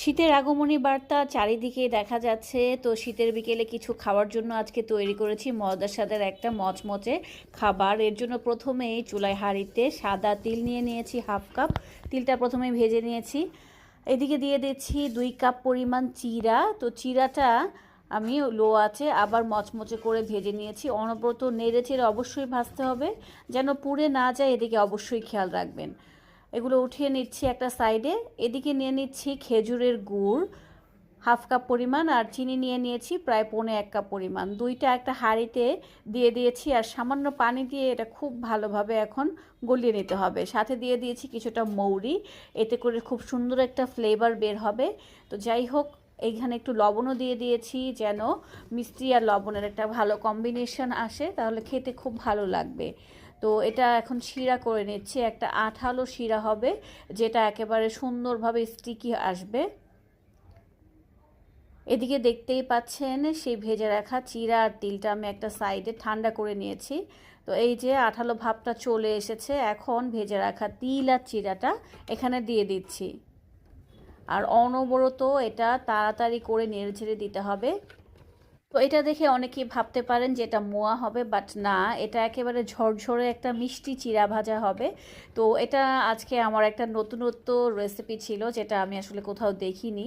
শীতের আগমনী বার্তা চারিদিকে দেখা যাচ্ছে। তো শীতের বিকেলে কিছু খাওয়ার জন্য আজকে তৈরি করেছি মজার স্বাদের একটা মচমচে খাবার। এর জন্য প্রথমেই চুলায় হাঁড়িতে সাদা তিল নিয়ে নিয়েছি, হাফ কাপ। তিলটা প্রথমে ভেজে নিয়েছি। এদিকে দিয়ে দিচ্ছি দুই কাপ পরিমাণ চিরা। তো চিরাটা আমি লো আছে, আবার মচমচে করে ভেজে নিয়েছি। অনবরত নেড়ে চেড়ে অবশ্যই ভাজতে হবে। যেন পুড়ে না যায়, এদিকে অবশ্যই খেয়াল রাখবেন। এগুলো উঠিয়ে নিচ্ছি একটা সাইডে এদিকে নিয়ে নিচ্ছি খেজুরের গুড় হাফ কাপ পরিমাণ, আর চিনি নিয়ে নিয়েছি প্রায় পৌনে এক কাপ পরিমাণ। দুইটা একটা হাঁড়িতে দিয়ে দিয়েছি, আর সামান্য পানি দিয়ে এটা খুব ভালোভাবে এখন গলিয়ে নিতে হবে। সাথে দিয়ে দিয়েছি কিছুটা মৌরি, এতে করে খুব সুন্দর একটা ফ্লেভার বের হবে। তো যাই হোক, এইখানে একটু লবণও দিয়ে দিয়েছি যেন মিষ্টি আর লবণের একটা ভালো কম্বিনেশন আসে, তাহলে খেতে খুব ভালো লাগবে। তো এটা এখন শিরা করে নিচ্ছি। একটা আঠালো শিরা হবে, যেটা একেবারে সুন্দরভাবে স্টিকি আসবে। এদিকে দেখতেই পাচ্ছেন, সেই ভেজে রাখা চিরা আর তিলটা আমি একটা সাইডে ঠান্ডা করে নিয়েছি। তো এই যে আঠালো ভাবটা চলে এসেছে, এখন ভেজে রাখা তিল আর চিরাটা এখানে দিয়ে দিচ্ছি। আর অনবরত এটা তাড়াতাড়ি করে নেড়ে ছেড়ে দিতে হবে। তো এটা দেখে অনেকেই ভাবতে পারেন যে এটা মোয়া হবে বাট না, এটা একেবারে ঝরঝরে একটা মিষ্টি চিরা ভাজা হবে। তো এটা আজকে আমার একটা নতুনত্ব রেসিপি ছিল, যেটা আমি আসলে কোথাও দেখিনি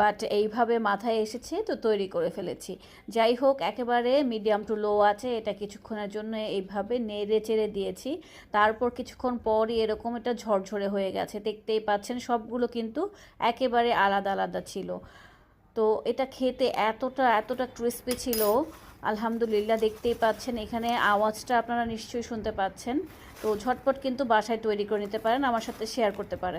বাট এইভাবে মাথায় এসেছে, তো তৈরি করে ফেলেছি। যাই হোক, একেবারে মিডিয়াম টু লো আছে, এটা কিছুক্ষণের জন্য এইভাবে নেড়ে চেড়ে দিয়েছি। তারপর কিছুক্ষণ পরই এরকম এটা ঝরঝরে হয়ে গেছে, দেখতেই পাচ্ছেন সবগুলো কিন্তু একেবারে আলাদা আলাদা ছিল। তো এটা খেতে এতটা এতটা ক্রিস্পি ছিল। আলহামদুলিল্লাহ দেখতেই পাচ্ছেন। এখানে আওয়াজটা আপনারা নিশ্চয়ই শুনতে পাচ্ছেন। তো ঝটপট কিন্তু বাসায় তৈরি করে নিতে পারেন। আমার সাথে শেয়ার করতে পারেন।